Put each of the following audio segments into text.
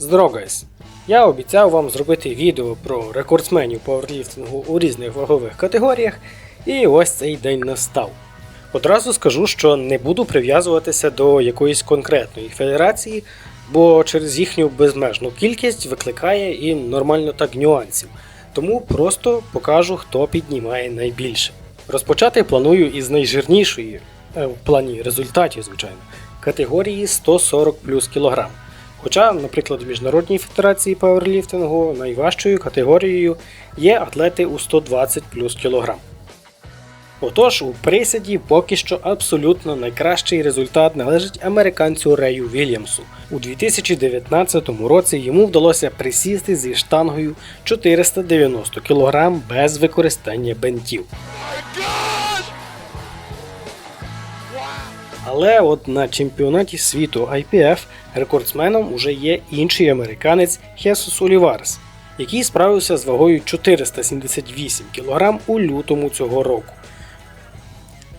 Здорово! Я обіцяв вам зробити відео про рекордсменів пауерліфтингу у різних вагових категоріях, і ось цей день настав. Одразу скажу, що не буду прив'язуватися до якоїсь конкретної федерації, бо через їхню безмежну кількість викликає і нормально так нюансів. Тому просто покажу, хто піднімає найбільше. Розпочати планую із найжирнішої, е, в плані результатів, звичайно, категорії 140 плюс кілограм. Хоча, наприклад, в Міжнародній федерації пауерліфтингу найважчою категорією є атлети у 120 плюс кілограм. Отож, у присяді поки що абсолютно найкращий результат належить американцю Рею Вільямсу. У 2019 році йому вдалося присісти зі штангою 490 кг без використання бентів. Але от на чемпіонаті світу IPF рекордсменом уже є інший американець Хесус Оліварес, який справився з вагою 478 кг у лютому цього року.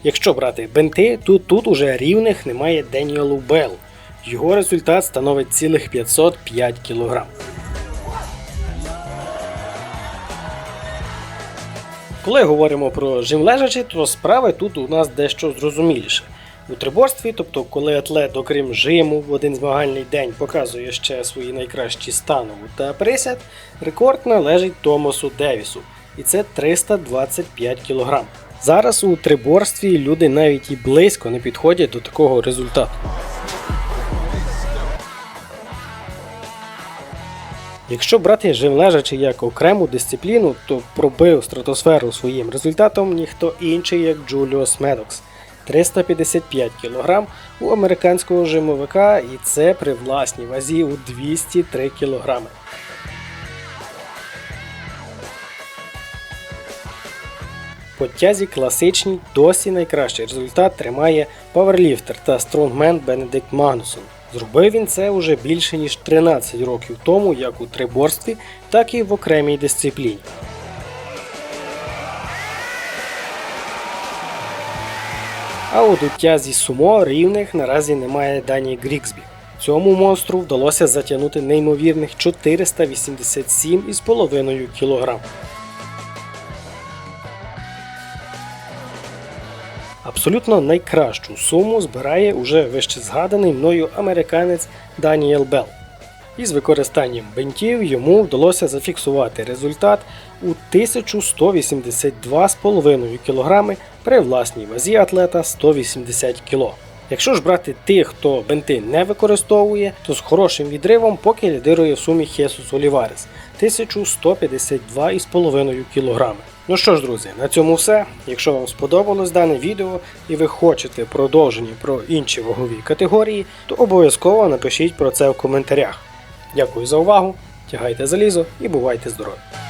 Якщо брати бенти, то тут уже рівних немає Деніелу Белл. Його результат становить цілих 505 кг. Коли говоримо про жим лежачі, то справи тут у нас дещо зрозуміліше. У триборстві, тобто коли атлет, окрім жиму, в один змагальний день показує ще свої найкращі станову та присяд, рекорд належить Томасу Девісу, і це 325 кг. Зараз у триборстві люди навіть і близько не підходять до такого результату. Якщо брати жим лежачи як окрему дисципліну, то пробив стратосферу своїм результатом ніхто інший, як Джуліос Медокс. 355 кг у американського жимовика, і це при власній вазі у 203 кг. По тязі класичній досі найкращий результат тримає паверліфтер та стронгмен Бенедикт Магнусон. Зробив він це уже більше ніж 13 років тому, як у триборстві, так і в окремій дисципліні. А у тязі сумо рівних наразі немає Дані Гріксбі. Цьому монстру вдалося затягнути неймовірних 487,5 кг. Абсолютно найкращу суму збирає уже вище згаданий мною американець Даніел Белл. Із використанням бентів йому вдалося зафіксувати результат у 1182,5 кг при власній вазі атлета 180 кг. Якщо ж брати тих, хто бенти не використовує, то з хорошим відривом поки лідирує в сумі Хесус Оліварес 1152,5 кг. Ну що ж, друзі, на цьому все. Якщо вам сподобалось дане відео і ви хочете продовження про інші вагові категорії, то обов'язково напишіть про це в коментарях. Дякую за увагу, тягайте залізо і бувайте здорові!